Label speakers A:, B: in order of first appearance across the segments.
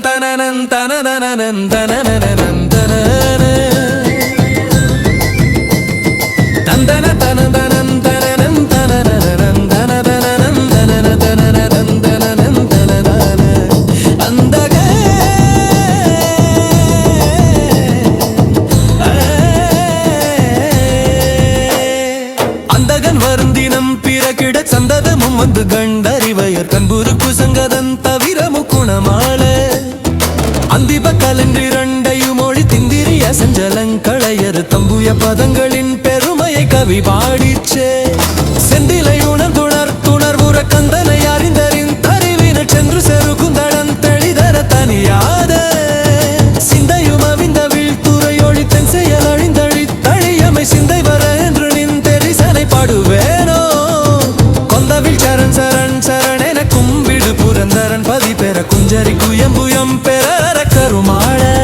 A: தனனன் தனனனன் தனனனன் தனன சந்ததமும் வந்து அந்திப கலன்றிரண்டையும் மொழி திந்திரிய சஞ்சலங்களையர் தம்புய பதங்களின் பெருமையை கவி பாடிச்சே எம்புயம் பெற கருமாள.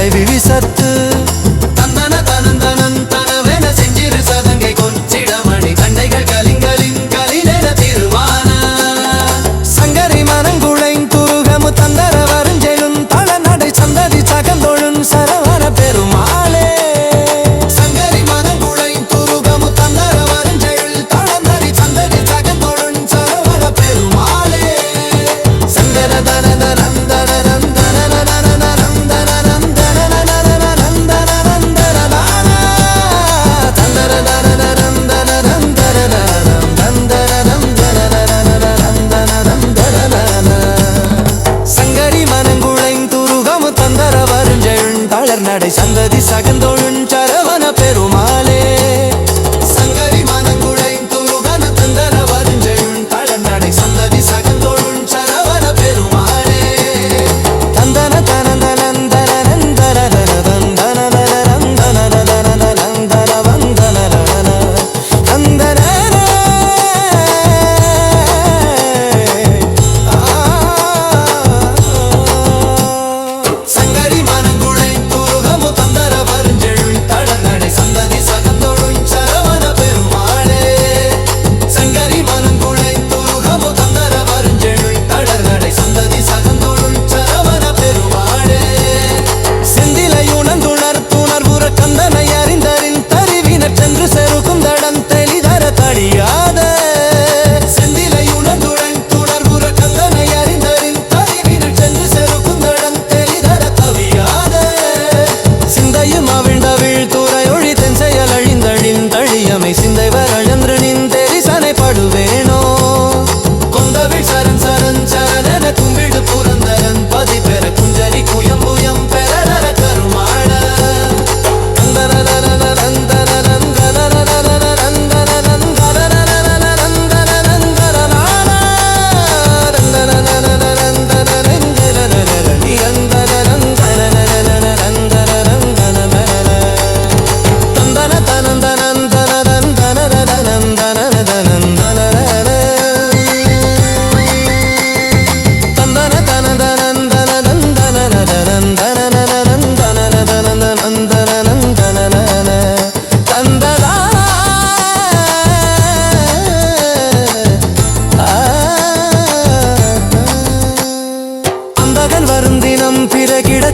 A: தப்பை விவிசத்து தந்தன தனன் தனன் தனவென செஞ்சிரு சதங்கை கொஞ்சிடமணி. தண்டைகள் கலிங்கலின் கலிலென திருவான. சங்கரி மனங்குழைங் துருகமு தந்தர வருஞ்செழும் தளநடை சந்ததி சகந்தொழும் சர நடை சந்ததி சகந்தோழும் சரவ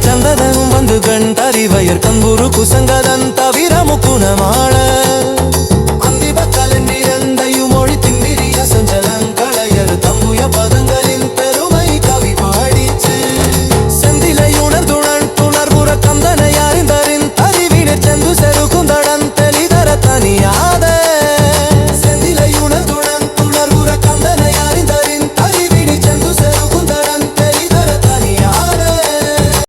A: ಚಂದದನು ಬಂದು ಗಂಟರಿವಯರ್ ಕಂಬೂರು ಕುಸಂಗದಂತ ವಿರಮುಕುಣ ಮಾಡ